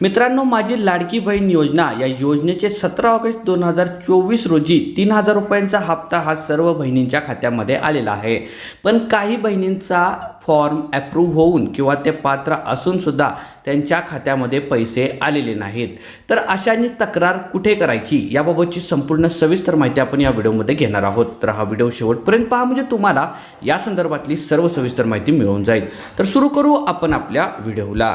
मित्रांनो माझी लाडकी बहीण योजना या योजनेचे सतरा ऑगस्ट दोन हजार चोवीस रोजी तीन हजार रुपयांचा हप्ता हा सर्व बहिणींच्या खात्यामध्ये आलेला आहे. पण काही बहिणींचा फॉर्म ॲप्रूव्ह होऊन किंवा ते पात्र असूनसुद्धा त्यांच्या खात्यामध्ये पैसे आलेले नाहीत. तर अशांनी तक्रार कुठे करायची याबाबतची संपूर्ण सविस्तर माहिती आपण या व्हिडिओमध्ये घेणार आहोत. तर हा व्हिडिओ शेवटपर्यंत पहा म्हणजे तुम्हाला या संदर्भातली सर्व सविस्तर माहिती मिळून जाईल. तर सुरू करू आपण आपल्या व्हिडिओला.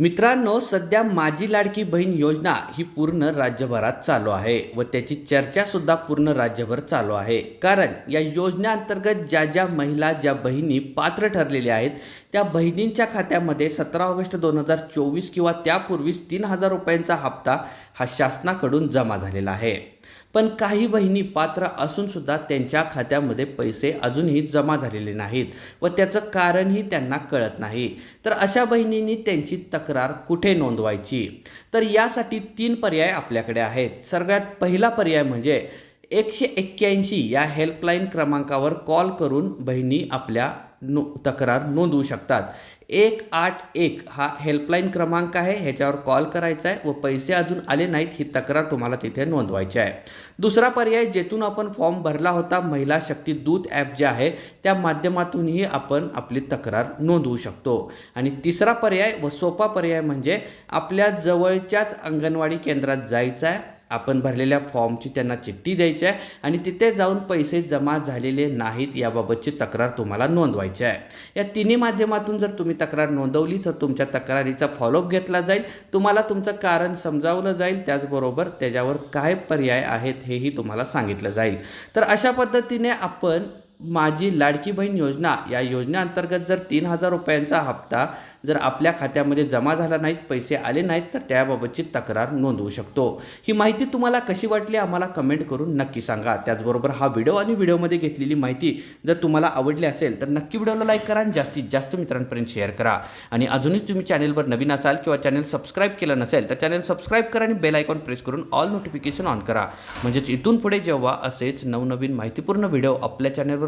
मित्रांनो सध्या माझी लाडकी बहीण योजना ही पूर्ण राज्यभरात चालू आहे व त्याची चर्चासुद्धा पूर्ण राज्यभर चालू आहे. कारण या योजनेअंतर्गत ज्या ज्या महिला ज्या बहिणी पात्र ठरलेल्या आहेत त्या बहिणींच्या खात्यामध्ये सतरा ऑगस्ट दोन हजार चोवीस किंवा त्यापूर्वीच तीन हजार रुपयांचा हप्ता हा शासनाकडून जमा झालेला आहे. पण काही बहिणी पात्र असूनसुद्धा त्यांच्या खात्यामध्ये पैसे अजूनही जमा झालेले नाहीत व त्याचं कारणही त्यांना कळत नाही. तर अशा बहिणींनी त्यांची तक्रार कुठे नोंदवायची? तर यासाठी तीन पर्याय आपल्याकडे आहेत. सगळ्यात पहिला पर्याय म्हणजे एकशे एक्क्याऐंशी या हेल्पलाईन क्रमांकावर कॉल करून बहिणी आपल्या नो तक्रार नोंदवू शकतात. एक आठ एक हा हेल्पलाईन क्रमांक आहे ह्याच्यावर कॉल करायचा आहे व पैसे अजून आले नाहीत ही तक्रार तुम्हाला तिथे नोंदवायची आहे. दुसरा पर्याय जेथून आपण फॉर्म भरला होता महिला शक्ती दूत ॲप जे आहे त्या माध्यमातूनही आपण आपली तक्रार नोंदवू शकतो. आणि तिसरा पर्याय व सोपा पर्याय म्हणजे आपल्या जवळच्याच अंगणवाडी केंद्रात जायचं आहे आपण भरलेल्या फॉर्मची त्यांना चिठ्ठी द्यायची आहे आणि तिथे जाऊन पैसे जमा झालेले नाहीत याबाबतची तक्रार तुम्हाला नोंदवायची आहे. या तिन्ही माध्यमातून जर तुम्ही तक्रार नोंदवली तर तुमच्या तक्रारीचा फॉलोअप घेतला जाईल. तुम्हाला तुमचं कारण समजावलं जाईल. त्याचबरोबर त्याच्यावर काय पर्याय आहेत हेही तुम्हाला सांगितलं जाईल. तर अशा पद्धतीने आपण माझी लाडकी बहीण योजना या योजनेअंतर्गत जर तीन हजार रुपयांचा हप्ता जर आपल्या खात्यामध्ये जमा झाला नाहीत पैसे आले नाहीत तर त्याबाबतची तक्रार नोंदवू शकतो. ही माहिती तुम्हाला कशी वाटली आम्हाला कमेंट करून नक्की सांगा. त्याचबरोबर हा व्हिडिओ आणि व्हिडिओमध्ये घेतलेली माहिती जर तुम्हाला आवडली असेल तर नक्की व्हिडिओला लाईक करा आणि जास्तीत जास्त मित्रांपर्यंत शेअर करा. आणि अजूनही तुम्ही चॅनलवर नवीन असाल किंवा चॅनल सबस्क्राईब केलं नसेल तर चॅनल सबस्क्राईब करा आणि बेल आयकॉन प्रेस करून ऑल नोटिफिकेशन ऑन करा. म्हणजेच इथून पुढे जेव्हा असेच नवनवीन माहितीपूर्ण व्हिडिओ आपल्या चॅनलवर